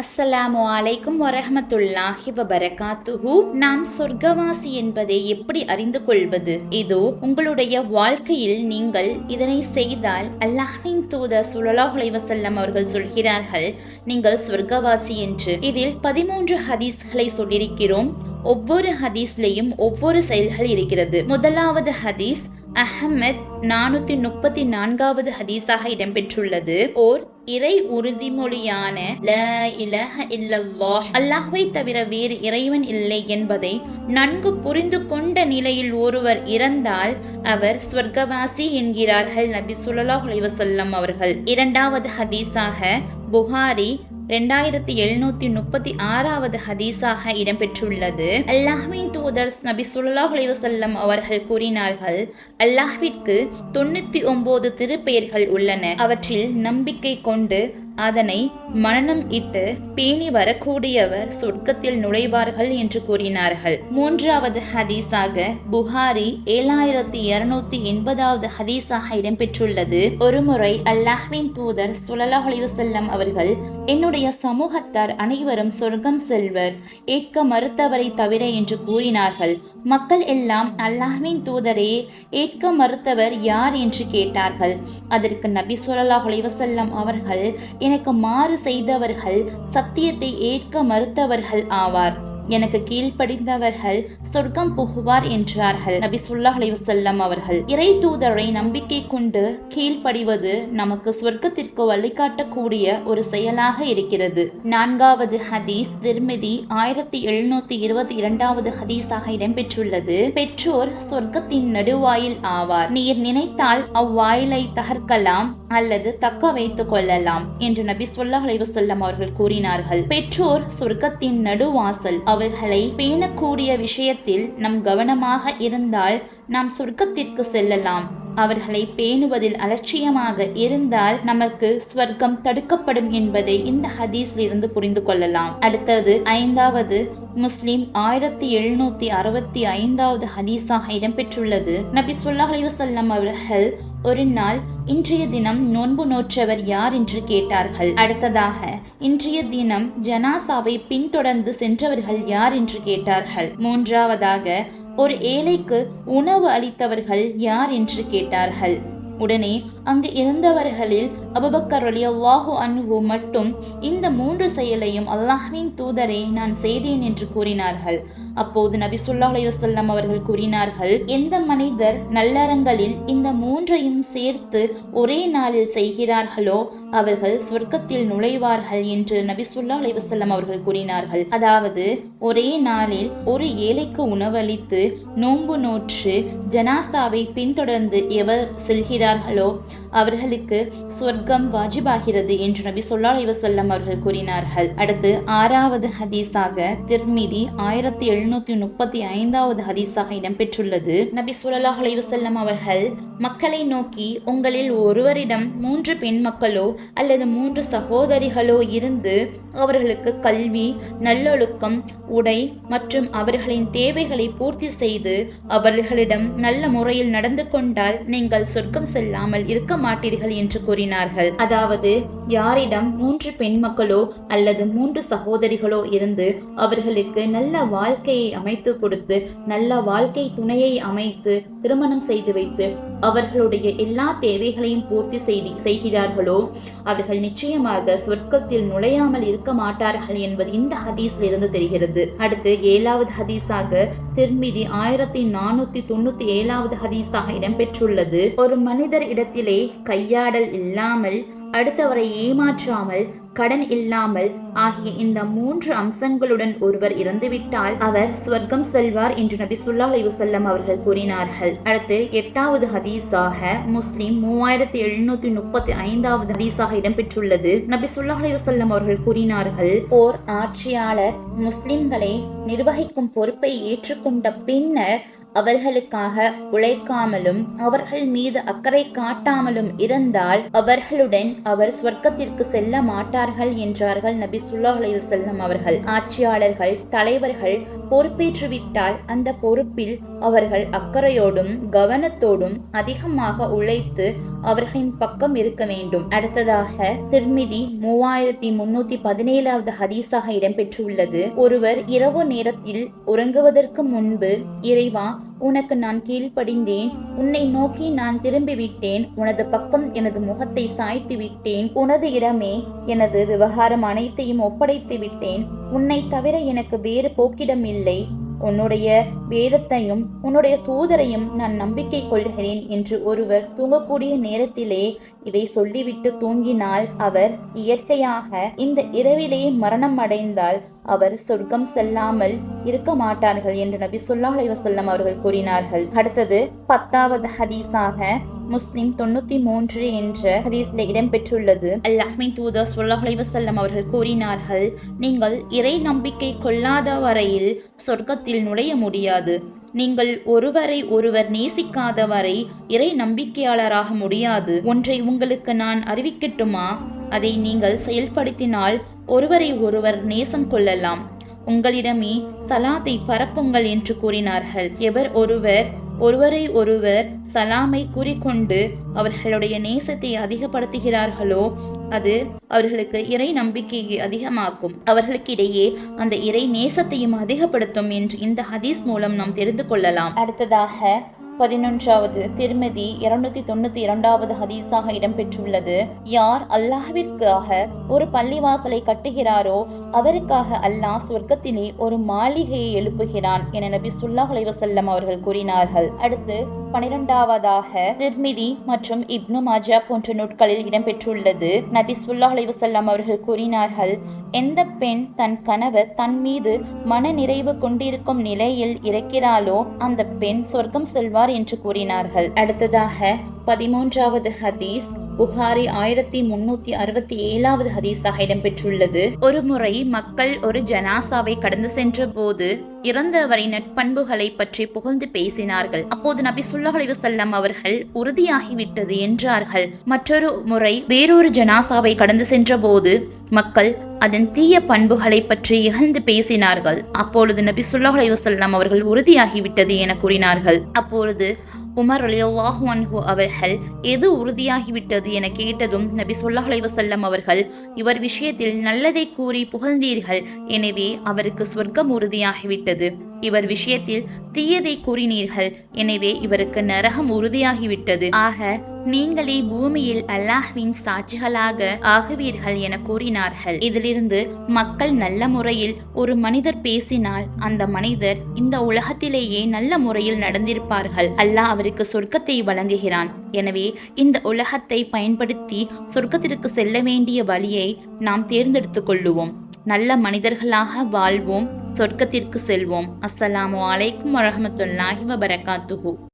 அஸ்ஸலாமு அலைக்கும் வரஹமத்துல்லாஹி வபரகாத்துஹு. நாம் சொர்க்கவாசி என்பதை எப்படி அறிந்து கொள்வது? இதோ உங்களுடைய வாழ்க்கையில் நீங்கள் இதனை செய்தால் அல்லாஹின் தூதர் ஸல்லல்லாஹு அலைஹி அவர்கள் சொல்கிறார்கள் நீங்கள் சொர்க்கவாசி என்று. இதில் பதிமூன்று ஹதீஸ்களை சொல்லியிருக்கிறோம். ஒவ்வொரு ஹதீஸ்லையும் ஒவ்வொரு செயல்கள் இருக்கிறது. முதலாவது ஹதீஸ் அஹமத் நானூத்தி முப்பத்தி நான்காவது ஹதீஸாக இடம்பெற்றுள்ளது. ஓர் இறை உறுதிமொழியான "லா இலாஹ இல்லல்லாஹ்" அல்லாஹ்வை தவிர வேறு இறைவன் இல்லை என்பதை நன்கு புரிந்து கொண்ட நிலையில் ஒருவர் இறந்தால் அவர் ஸ்வர்க்கவாசி என்கிறார்கள் நபி சுல்லாஹ் அலைஹி அவர்கள். இரண்டாவது ஹதீஸாக புகாரி ரெண்டாயிரத்தி எழுநூத்தி முப்பத்தி ஆறாவது ஹதீஸாக இடம்பெற்றுள்ளது. அல்லாஹ்வின் தூதர் நபி ஸல்லல்லாஹு அலைஹி அவர்கள் கூறினார்கள் அல்லாஹ்விற்கு தொண்ணூத்தி ஒன்பது திருப்பெயர்கள் உள்ளன. அவற்றில் நம்பிக்கை கொண்டு அதனை மனனம் இட்டு பேணி வரக்கூடியவர் சொர்க்கத்தில் நுழைவார்கள் என்று கூறினார்கள். மூன்றாவது ஹதீஸாக புகாரி ஏழாயிரத்தி இருநூத்தி எண்பதாவது ஹதீஸாக இடம்பெற்றுள்ளது. ஒருமுறை அல்லாஹ்வின் தூதர் ஸல்லல்லாஹு செல்லம் அவர்கள் என்னுடைய சமூகத்தார் அனைவரும் சொர்க்கம் செல்வர் ஏற்க மறுத்தவரை தவிர என்று கூறினார்கள். மக்கள் எல்லாம் அல்லாஹ்வின் தூதரே ஏற்க மறுத்தவர் யார் என்று கேட்டார்கள். அதற்கு நபி சொல்லாஹ் அலைவசல்லம் அவர்கள் எனக்கு மாறு செய்தவர்கள் சத்தியத்தை ஏற்க மறுத்தவர்கள் ஆவார். எனக்கு கீழ்ப்படிந்தவர்கள் சொர்க்கம் புகுவார் என்றார்கள். நபி சுல்லா அலைஹி அவர்கள் இறை தூதரை நம்பிக்கை கொண்டு கீழ்ப்படிவது நமக்கு சொர்க்கத்திற்கு வழிகாட்டக்கூடிய ஒரு செயலாக இருக்கிறது. நான்காவது ஹதீஸ் திருமிதி ஆயிரத்தி எழுநூத்தி இருபத்தி இரண்டாவது ஹதீஸாக இடம்பெற்றுள்ளது. பெற்றோர் சொர்க்கத்தின் நடுவாயில் ஆவார். நீர் நினைத்தால் அவ்வாயிலை தகர்க்கலாம் அல்லது தக்க வைத்துக் கொள்ளலாம் என்று நபி ஸல்லல்லாஹு அலைஹி அவர்கள் கூறினார்கள். பெற்றோர் சொர்க்கத்தின் நடுவாசல் அவர்களை பேணக்கூடிய விஷயத்தில் நம் கவனமாக இருந்தால் நாம் சொர்க்கத்திற்கு செல்லலாம். அவர்களை பேணுவதில் அலட்சியமாக இருந்தால் நமக்கு ஸ்வர்க்கம் தடுக்கப்படும் என்பதை இந்த ஹதீஸில் இருந்து புரிந்து கொள்ளலாம். அடுத்தது ஐந்தாவது முஸ்லிம் ஆயிரத்தி எழுநூத்தி அறுபத்தி ஐந்தாவது ஹதீஸாக இடம்பெற்றுள்ளது. நபி ஸல்லல்லாஹு அலைஹி அவர்கள் ஒரு நாள் இன்றைய தினம் நோன்பு நோற்றவர் யார் என்று கேட்டார்கள். அடுத்ததாக இன்றைய தினம் ஜனாசாவை பின்தொடர்ந்து சென்றவர்கள் யார் என்று கேட்டார்கள். மூன்றாவதாக ஒரு ஏழைக்கு உணவு அளித்தவர்கள் யார் என்று கேட்டார்கள். உடனே அங்கு இருந்தவர்களில் அபுபக்கர் அல்லாஹு அன்ஹு மட்டும் இந்த மூன்று செயலையும் அல்லாஹ்வின் தூதரை நான் செய்தேன் என்று கூறினார்கள். அப்போது நபி சுல்லா அலைஹி அவர்கள் கூறினார்கள் எந்த மனிதர் நல்லறங்களில் இந்த மூன்றையும் சேர்த்து ஒரே நாளில் செய்கிறார்களோ அவர்கள் சொர்க்கத்தில் நுழைவார்கள் என்று நபி சுல்லா அலைவசல்லம் அவர்கள் கூறினார்கள். அதாவது ஒரே நாளில் ஒரு ஏழைக்கு உணவளித்து நோன்பு நோற்று ஜனாசாவை பின்தொடர்ந்து எவர் செல்கிறார்களோ அவர்களுக்கு சொர்க்கம் வாஜிபாகிறது என்று நபி ஸல்லல்லாஹு வசல்லம் அவர்கள் கூறினார்கள். அடுத்து ஆறாவது ஹதீஸாக திர்மிதி ஆயிரத்தி எழுநூத்தி முப்பத்தி ஐந்தாவது ஹதீஸாக இடம்பெற்றுள்ளது. நபி ஸல்லல்லாஹு அலைவசல்லம் அவர்கள் மக்களை நோக்கி உங்களில் ஒருவரிடம் மூன்று பெண் மக்களோ அல்லது மூன்று சகோதரிகளோ இருந்து அவர்களுக்கு கல்வி நல்லொழுக்கம் உடை மற்றும் அவர்களின் தேவைகளை பூர்த்தி செய்து அவர்களிடம் நல்ல முறையில் நடந்து கொண்டால் நீங்கள் சொர்க்கம் செல்லாமல் இருக்க மாட்டீர்கள் என்று கூறினார்கள். அதாவது யாரிடம் மூன்று பெண் மக்களோ அல்லது மூன்று சகோதரிகளோ இருந்து அவர்களுக்கு நல்ல வாழ்க்கையை அமைத்து கொடுத்து நல்ல வாழ்க்கை துணையை அமைத்து திருமணம் செய்து வைத்து அவர்களுடைய எல்லா தேவைகளையும் பூர்த்தி செய்கிறார்களோ அவர்கள் நிச்சயமாக சொர்க்கத்தில் நுழையாமல் இருக்க இருக்க மாட்டார்கள் என்பது இந்த ஹதீஸில் இருந்து தெரிகிறது. அடுத்து ஏழாவது ஹதீஸாக திருமிதி ஆயிரத்தி நானூத்தி தொண்ணூத்தி ஏழாவது ஹதீஸாக இடம்பெற்றுள்ளது. ஒரு மனிதர் இடத்திலே கையாடல் இல்லாமல் அடுத்தவரை ஏமாற்றாமல் கடன் இல்லாமல் ஆகிய இந்த மூன்று அம்சங்களுடன் ஒருவர் இறந்துவிட்டால் அவர் ஸ்வர்க்கம் செல்வார் என்று நபி சுல்லா அலைஹி அவர்கள் கூறினார்கள். அடுத்து எட்டாவது ஹதீஸாக முஸ்லிம் மூவாயிரத்தி எழுநூத்தி முப்பத்தி ஐந்தாவது ஹதீஸாக இடம்பெற்றுள்ளது. நபி சுல்லா அலைஹி அவர்கள் கூறினார்கள் ஓர் ஆட்சியாளர் முஸ்லிம்களை நிர்வகிக்கும் பொறுப்பை ஏற்றுக்கொண்ட பின்னர் அவர்களுக்காக உழைக்காமலும் அவர்கள் மீது அக்கறை காட்டாமலும் இருந்தால் அவர்களுடன் அவர் சொர்க்கத்திற்கு செல்ல மாட்டார்கள் என்றார்கள் நபி ஸல்லல்லாஹு செல்லம் அவர்கள். ஆட்சியாளர்கள் தலைவர்கள் பொறுப்பேற்றுவிட்டால் அந்த பொறுப்பில் அவர்கள் அக்கறையோடும் கவனத்தோடும் அதிகமாக உழைத்து அவர்களின் பக்கம் இருக்க வேண்டும். அடுத்ததாக திருமிதி மூவாயிரத்தி முன்னூத்தி பதினேழாவது ஹதீஸாக இடம்பெற்றுள்ளது. ஒருவர் இரவு நேரத்தில் உறங்குவதற்கு முன்பு இறைவா உனக்கு நான் கீழ்ப்படிந்தேன். உன்னை நோக்கி நான் திரும்பி விட்டேன் உனது பக்கம் எனது முகத்தை சாய்த்து விட்டேன். உனது இடமே எனது விவகாரம் அனைத்தையும் ஒப்படைத்து விட்டேன். உன்னை தவிர எனக்கு வேறு போக்கிடம் இல்லை உன்னுடைய வேதத்தையும் உன்னுடைய தூதரையும் நான் நம்பிக்கை கொள்கிறேன் என்று ஒருவர் தூங்கக்கூடிய நேரத்திலே இதை சொல்லிவிட்டு தூங்கினால் அவர் இயற்கையாக இந்த இரவிலே மரணம் அடைந்தால் அவர் சொர்க்கம் செல்லாமல் இருக்க மாட்டார்கள் என்று நபி சொல்லா அலைவசல்லம் அவர்கள் கூறினார்கள். அடுத்தது பத்தாவது ஹதீஸாக முஸ்லிம் தொண்ணூத்தி மூன்று என்ற ஹதீஸ்ல இடம்பெற்றுள்ளது. அல்லாஹ்மின் தூதர் சொல்லாஹ் அலைஹி அவர்கள் கூறினார்கள் நீங்கள் இறை நம்பிக்கை கொள்ளாத வரையில் சொர்க்கத்தில் நுழைய முடியாது. நீங்கள் ஒருவரை ஒருவர் நேசிக்காத வரை இறை நம்பிக்கையாளராக முடியாது. ஒன்றை உங்களுக்கு நான் அறிவிக்கட்டுமா? அதை நீங்கள் செயல்படுத்தினால் ஒருவரை ஒருவர் நேசம் கொள்ளலாம். உங்களிடமே சலாத்தை பரப்புங்கள் என்று கூறினார்கள். எவர் ஒருவர் ஒருவரை ஒருவர் சலாமை கூறிக்கொண்டு அவர்களுடைய நேசத்தை அதிகப்படுத்துகிறார்களோ அது அவர்களுக்கு இறை நம்பிக்கையை அதிகமாக்கும். அவர்களுக்கிடையே அந்த இறை நேசத்தையும் அதிகப்படுத்தும் என்று இந்த ஹதீஸ் மூலம் நாம் தெரிந்து கொள்ளலாம். அடுத்ததாக பதினொன்றாவது திருமதி இருநூத்தி தொண்ணூத்தி இரண்டாவது ஹதீஸாக இடம்பெற்றுள்ளது. யார் அல்லாஹிற்காக ஒரு பள்ளிவாசலை கட்டுகிறாரோ அவருக்காக அல்லாஹ் சொர்க்கத்திலே ஒரு மாளிகையை எழுப்புகிறான் என நபி சுல்லாஹ் அலைவசல்லம் அவர்கள் கூறினார்கள். அடுத்து பனிரெண்டாவதாக நிர்மிதி மற்றும் இப்னு மாஜா போன்ற நூட்களில் இடம்பெற்றுள்ளது. நபி சுல்லா அலைஹி அவர்கள் கூறினார்கள் எந்த பெண் தன் கணவர் தன் மீது மன நிறைவு கொண்டிருக்கும் நிலையில் இருக்கிறாளோ அந்த பெண் சொர்க்கம் செல்வார் என்று கூறினார்கள். அடுத்ததாக பதிமூன்றாவது ஹதீஸ் புகாரி ஆயிரத்தி முன்னூத்தி அறுபத்தி ஏழாவது ஹதீஸாக இடம்பெற்றுள்ளது. ஒரு முறை மக்கள் ஒரு ஜனாசாவை கடந்து சென்ற போது இறந்தவரின் நட்பண்புகளை பற்றி புகழ்ந்து பேசினார்கள். அப்போது நபி சுல்லஹலிவு செல்லம் அவர்கள் உறுதியாகிவிட்டது என்றார்கள். மற்றொரு முறை வேறொரு ஜனாசாவை கடந்து சென்ற போது மக்கள் அதன் தீய பண்புகளை பற்றி இகழ்ந்து பேசினார்கள். அப்பொழுது நபி சுல்லாஹ் அலைவசல்லாம் அவர்கள் உறுதியாகிவிட்டது என கூறினார்கள். அப்பொழுது உமர் அலியல்லாஹு அன்ஹு அவர்கள் எது உறுதியாகிவிட்டது என கேட்டதும் நபி சொல்லாஹலை வசல்லம் அவர்கள் இவர் விஷயத்தில் நல்லதை கூறி புகழ்ந்தீர்கள் எனவே அவருக்கு சொர்க்கம் உறுதியாகிவிட்டது. இவர் விஷயத்தில் தீயதை கூறினீர்கள் எனவே இவருக்கு நரகம் உறுதியாகிவிட்டது. ஆக நீங்களே பூமியில் அல்லாஹ்வின் சாட்சிகளாக ஆகுவீர்கள் என கூறினார்கள். இதிலிருந்து மக்கள் நல்ல முறையில் ஒரு மனிதர் பேசினால் அந்த மனிதர் இந்த உலகத்திலேயே நல்ல முறையில் நடந்திருப்பார்கள். அல்லாஹ் அவருக்கு சொர்க்கத்தை வழங்குகிறான். எனவே இந்த உலகத்தை பயன்படுத்தி சொர்க்கத்திற்கு செல்ல வேண்டிய வழியை நாம் தேர்ந்தெடுத்துக் கொள்ளுவோம். நல்ல மனிதர்களாக வாழ்வோம் சொர்க்கத்திற்கு செல்வோம். அஸ்ஸலாமு அலைக்கும் வரமத்துல்லாஹி வபரகாத்துஹூ.